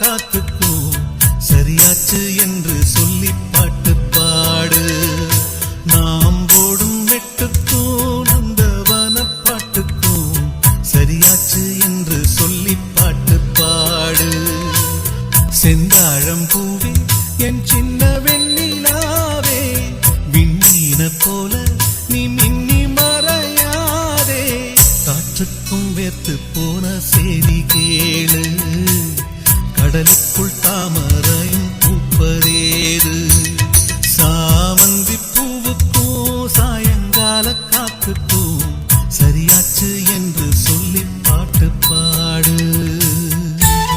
காத்துக்கும். சரியாச்சு என்று சொல்லி பாட்டு பாடு. நாம் போடும் வெட்டுக்கும் அந்த வனப்பாட்டுக்கும் சரியாச்சு என்று சொல்லி பாட்டு பாடு. செந்தாழம் பூவே என் சின்ன வெண்ணிலாவே விண்ணீன போல நீ மின்னி மறையாதே. காற்றுக்கும் வேர்த்து போன செய்தி கேளு. കടലുൾപ്പെട്ട